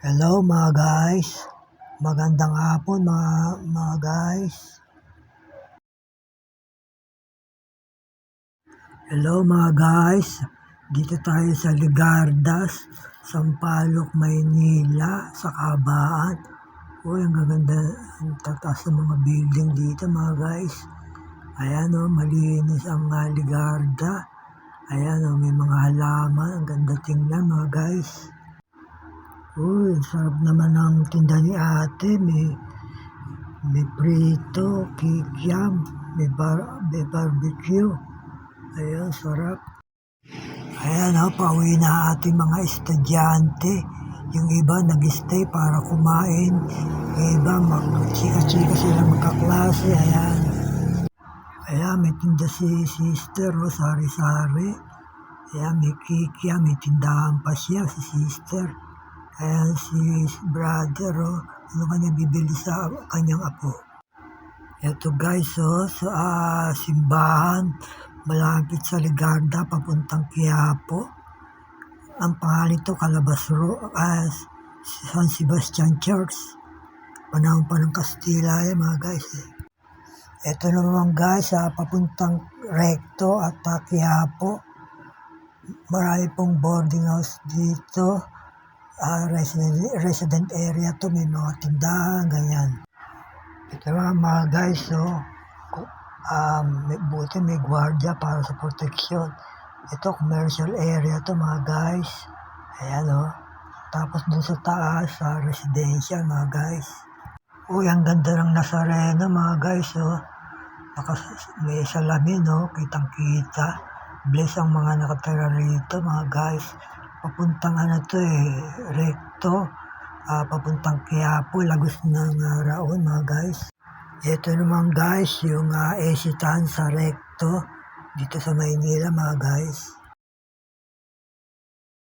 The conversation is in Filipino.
Hello mga guys. Magandang hapon mga, mga guys. Hello mga guys. Dito tayo sa Ligardas, Sampaloc, Maynila, sa Kabaan. Uy, ang gaganda, ang tataas ng mga building dito mga guys. Ayan o, malinis ang uh, Ligarda. Ayan o, may mga halaman. Ang ganda tingnan mga guys. Uy, ang sarap naman ng tinda ni ate. May, may prito, kikiam, may, bar, may barbecue. Ayan, sarap. Ayan o, pauwi na ating mga estudyante. Yung iba nag-stay para kumain. Yung iba mag-chika-chika sila magkaklase. Ayan. Ayan, may tinda si sister o, sari-sari. Ayan, may kikiam, may tindahan pa siya, si sister. Ayan si brother, oh. Ano kanya bibili sa kanyang apo. Ito guys, oh, sa ah, simbahan, malapit sa Ligarda, papuntang Quiapo. Ang pangalan ito, Calabas Ro, ah, San Sebastian Church. Panahon pa ng Kastila yan, mga guys. Eh. Ito naman guys, ah, papuntang Recto at uh, Quiapo. Marami pong boarding house dito uh, resident, resident area to may mga tindahan, ganyan. Ito mga mga guys, so, um, may, buti may gwardiya para sa protection. Ito, commercial area to mga guys. Ayan o. Oh. Tapos dun sa taas, sa residential mga guys. Uy, ang ganda ng Nazareno mga guys, oh. Nakas may salamin, oh. Kitang-kita. Bless ang mga nakatira rito mga guys papuntang ano to eh, recto, uh, papuntang Quiapo, lagos ng uh, Raon mga guys. Ito naman guys, yung uh, esitan sa recto, dito sa Maynila mga guys.